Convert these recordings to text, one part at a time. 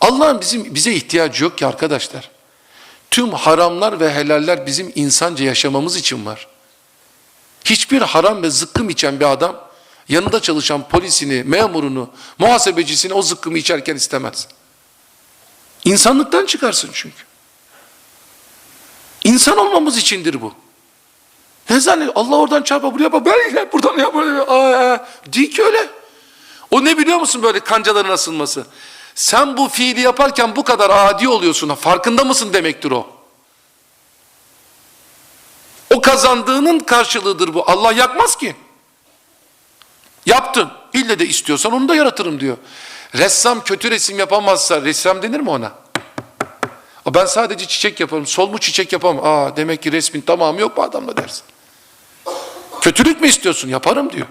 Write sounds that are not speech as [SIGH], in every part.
Allah'ın bizim bize ihtiyacı yok ki arkadaşlar. Tüm haramlar ve helaller bizim insanca yaşamamız için var. Hiçbir haram ve zıkkım içen bir adam yanında çalışan polisini, memurunu, muhasebecisini o zıkkımı içerken istemez. İnsanlıktan çıkarsın çünkü. İnsan olmamız içindir bu. Ne zannet? Allah oradan çarpa buraya bak. Böyle buradan ya böyle. Aa. Değil ki öyle. O ne biliyor musun böyle kancaların asılması? Sen bu fiili yaparken bu kadar adi oluyorsun. Farkında mısın demektir o. O kazandığının karşılığıdır bu. Allah yakmaz ki. Yaptın. İlle de istiyorsan onu da yaratırım diyor. Ressam kötü resim yapamazsa ressam denir mi ona? "Aa, Ben sadece çiçek yaparım. Sol mu çiçek yapamam. Aa demek ki resmin tamamı yok bu adamda dersin. Kötülük mü istiyorsun? Yaparım diyor.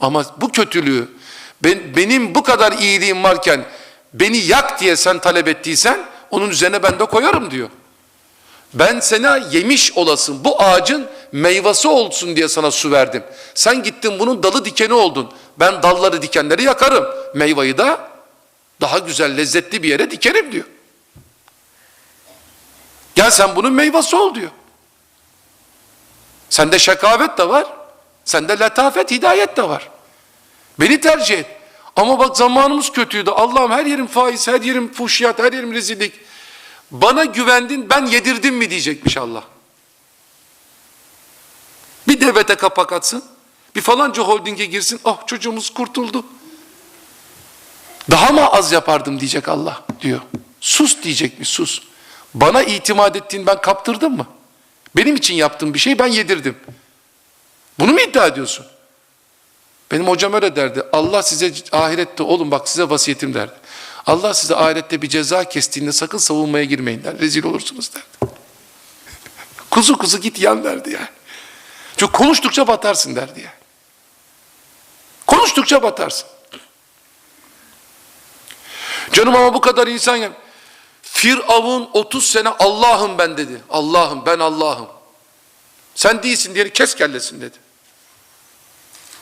Ama bu kötülüğü ben, benim bu kadar iyiliğim varken beni yak diye sen talep ettiysen onun üzerine ben de koyarım diyor. Ben sana yemiş olasın bu ağacın meyvesi olsun diye sana su verdim. Sen gittin bunun dalı dikeni oldun. Ben dalları dikenleri yakarım. Meyveyi da daha güzel lezzetli bir yere dikerim diyor. Gel sen bunun meyvesi ol diyor. Sende şekavet de var. Sende letafet, hidayet de var. Beni tercih et. Ama bak zamanımız kötüydü. Allah'ım her yerim faiz, her yerim fuhşiyat, her yerim rezillik. Bana güvendin, ben yedirdim mi diyecekmiş Allah. Bir devlete kapak atsın. Bir falanca holdinge girsin. Ah çocuğumuz kurtuldu. Daha mı az yapardım diyecek Allah diyor. Sus diyecekmiş sus. Bana itimat ettiğin ben kaptırdım mı? Benim için yaptığım bir şey ben yedirdim. Bunu mu iddia ediyorsun? Benim hocam öyle derdi. Allah size ahirette oğlum bak size vasiyetim derdi. Allah size ahirette bir ceza kestiğinde sakın savunmaya girmeyin der. Rezil olursunuz derdi. [LAUGHS] kuzu kuzu git yan derdi yani. Çünkü konuştukça batarsın derdi yani. Konuştukça batarsın. Canım ama bu kadar insan ya. Firavun 30 sene Allah'ım ben dedi. Allah'ım ben Allah'ım. Sen değilsin diye kes kellesin dedi.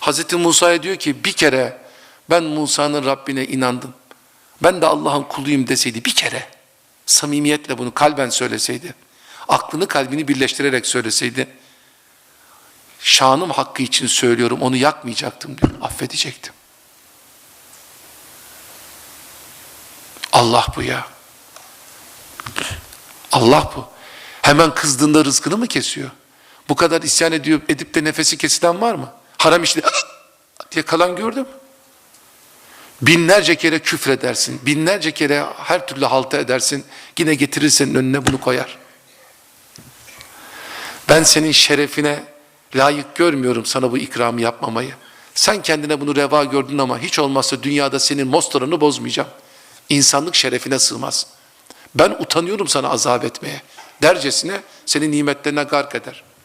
Hazreti Musa'ya diyor ki bir kere ben Musa'nın Rabbine inandım. Ben de Allah'ın kuluyum deseydi bir kere samimiyetle bunu kalben söyleseydi. Aklını kalbini birleştirerek söyleseydi. Şanım hakkı için söylüyorum onu yakmayacaktım diyor. Affedecektim. Allah bu ya. Allah bu. Hemen kızdığında rızkını mı kesiyor? Bu kadar isyan ediyor, edip de nefesi kesilen var mı? Haram işle [GASPS] diye kalan gördüm. Binlerce kere küfredersin, binlerce kere her türlü halta edersin. Yine getirir senin önüne bunu koyar. Ben senin şerefine layık görmüyorum sana bu ikramı yapmamayı. Sen kendine bunu reva gördün ama hiç olmazsa dünyada senin mostarını bozmayacağım. İnsanlık şerefine sığmaz. Ben utanıyorum sana azap etmeye. Dercesine senin nimetlerine gark eder.